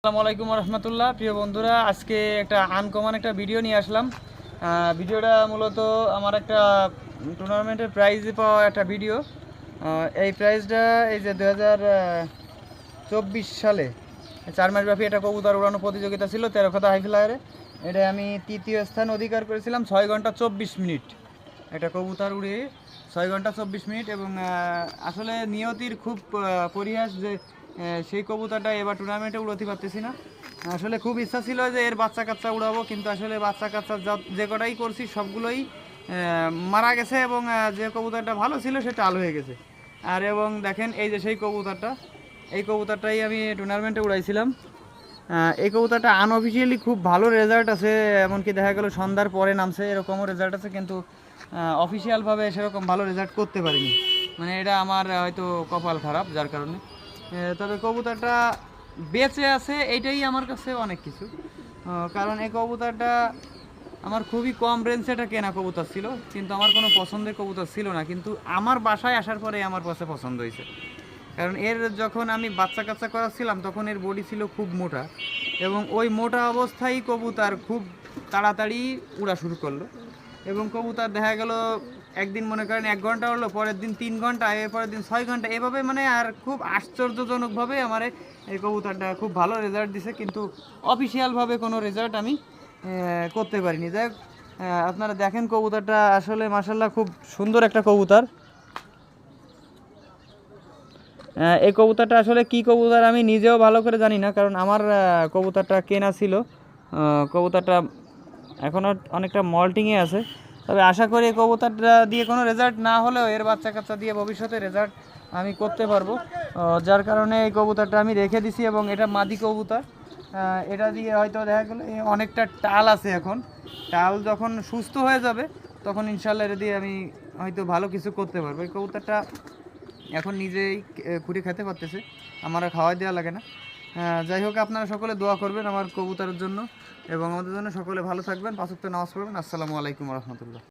আসসালামু আলাইকুম রহমতুল্লাহ। প্রিয় বন্ধুরা, আজকে একটা আনকমন একটা ভিডিও নিয়ে আসলাম। ভিডিওটা মূলত আমার একটা টুর্নামেন্টের প্রাইজ পাওয়া একটা ভিডিও এই প্রাইজটা এই যে দু হাজার চব্বিশ সালে চার মাস ব্যাপী একটা কবুতর উড়ানো প্রতিযোগিতা ছিল, তেরো কথা হাইফ্লায়ারে এটা আমি তৃতীয় স্থান অধিকার করেছিলাম, ছয় ঘণ্টা চব্বিশ মিনিট। একটা কবুতর উড়ে ছয় ঘণ্টা চব্বিশ মিনিট এবং আসলে নিয়তির খুব পরিহাস যে সেই কবুতরটা এবার টুর্নামেন্টে উড়াতে পারতেছি না। আসলে খুব ইচ্ছা ছিল যে এর বাচ্চা কাচ্চা উড়াবো, কিন্তু আসলে বাচ্চা কাচ্চা যা- কটাই করছি সবগুলোই মারা গেছে এবং যে কবুতরটা ভালো ছিল সেটা আলো হয়ে গেছে। আর এবং দেখেন, এই যে সেই কবুতরটা, এই কবুতরটাই আমি টুর্নামেন্টে উড়াইছিলাম। এই কবুতরটা আনঅফিসিয়ালি খুব ভালো রেজাল্ট আছে, এমনকি দেখা গেল সন্ধ্যার পরে নামছে, এরকমও রেজাল্ট আছে, কিন্তু অফিসিয়ালভাবে সেরকম ভালো রেজাল্ট করতে পারিনি। মানে এটা আমার, হয়তো কপাল খারাপ, যার কারণে। তবে কবুতরটা বেঁচে আছে এইটাই আমার কাছে অনেক কিছু। কারণ এই কবুতরটা আমার খুবই কম রেঞ্জে এটা কেনা কবুতর ছিল, কিন্তু আমার কোনো পছন্দের কবুতর ছিল না, কিন্তু আমার বাসায় আসার পরে আমার কাছে পছন্দ হয়েছে। কারণ এর যখন আমি বাচ্চা কাচ্চা করাচ্ছিলাম, তখন এর বডি ছিল খুব মোটা এবং ওই মোটা অবস্থায় কবুতর খুব তাড়াতাড়ি উড়া শুরু করল এবং কবুতর দেখা গেল একদিন মনে করেন এক ঘণ্টা হলো, পরের দিন তিন ঘণ্টা, এরপরের দিন ছয় ঘণ্টা, এভাবে মানে আর খুব আশ্চর্যজনকভাবে আমার এই কবুতরটা খুব ভালো রেজাল্ট দিছে, কিন্তু অফিসিয়ালভাবে কোনো রেজাল্ট আমি করতে পারিনি। যাই আপনারা দেখেন কবুতরটা আসলে মাসাল্লাহ খুব সুন্দর একটা কবুতর। এই কবুতরটা আসলে কি কবুতর আমি নিজেও ভালো করে জানি না, কারণ আমার কবুতরটা কেনা ছিল। কবুতরটা এখনও অনেকটা মল্টিংয়ে আছে। তবে আশা করি এই কবুতরটা দিয়ে কোনো রেজাল্ট না হলেও এর বাচ্চা কাচ্চা দিয়ে ভবিষ্যতে রেজাল্ট আমি করতে পারব। যার কারণে এই কবুতরটা আমি রেখে দিছি এবং এটা মাদি কবুতর। এটা দিয়ে হয়তো দেখা গেলো অনেকটা টাল আছে এখন। টাল যখন সুস্থ হয়ে যাবে, তখন ইনশাল্লাহ এটা দিয়ে আমি হয়তো ভালো কিছু করতে পারব। এই কবুতরটা এখন নিজেই খুঁটে খেতে পারতেছে। আমার খাওয়াই দেওয়া লাগে না। যাই হোক, আপনারা সকলে দোয়া করবেন আমার কবুতরের জন্য এবং আমাদের জন্য সকলে ভালো থাকবেন পাঁচক্ত নামাজ পড়বেন। আসসালামু আলাইকুম রহমতুল্লাহ।